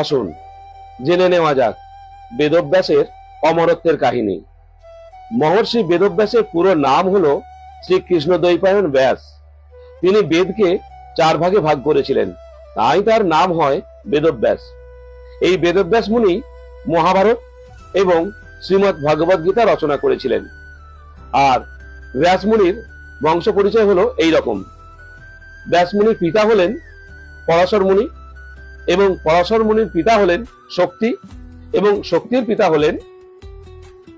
আসুন, জেনে নেওয়া যাক বেদব্যাসের অমরত্বের কাহিনী। মহর্ষি বেদব্যাসের পুরো নাম হলো শ্রীকৃষ্ণ দ্বৈপায়ন ব্যাস। তিনি বেদকে চার ভাগে ভাগ করেছিলেন, তাই তার নাম হয় বেদব্যাস। এই বেদব্যাস মুনি মহাভারত এবং শ্রীমৎ ভগবদ গীতা রচনা করেছিলেন। আর ব্যাসমুনির বংশ পরিচয় হলো এই রকম। ব্যাসমুনির পিতা হলেন পরাশর মুনি এবং পরাশর মুনির পিতা হলেন শক্তি এবং শক্তির পিতা হলেন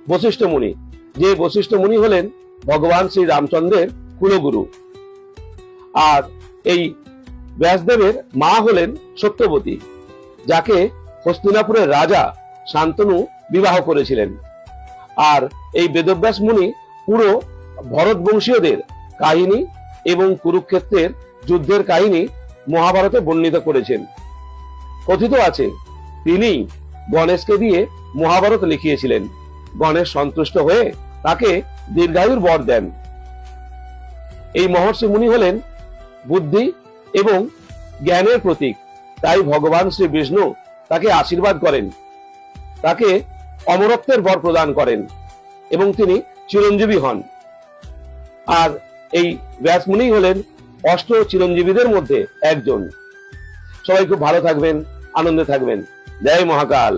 বশিষ্ঠ মুনি। যে বশিষ্ঠ মুনি হলেন ভগবান শ্রী রামচন্দ্রের কুলগুরু। আর এই ব্যাসদেবের মা হলেন সত্যবতী, যাকে হস্তিনাপুরের রাজা শান্তনু বিবাহ করেছিলেন। আর এই বেদব্যাস মুনি পুরো ভরত বংশীয়দের কাহিনী এবং কুরুক্ষেত্রের যুদ্ধের কাহিনী মহাভারতে বর্ণিত করেছেন। কথিত আছে, তিনি গণেশকে দিয়ে মহাভারত লিখিয়েছিলেন। গণেশ সন্তুষ্ট হয়ে তাকে দীর্ঘায়ুর বর দেন। এই মহর্ষি মুনি হলেন বুদ্ধি এবং জ্ঞানের প্রতীক, তাই ভগবান শ্রী বিষ্ণু তাকে আশীর্বাদ করেন। তাকে অমরত্বের বর প্রদান করেন এবং তিনি চিরঞ্জীবী হন। আর এই ব্যাসমুনি হলেন অষ্ট চিরঞ্জীবীদের মধ্যে একজন। সবাই খুব ভালো থাকবেন আনন্দে থাকবেন। জয় মহাকাল।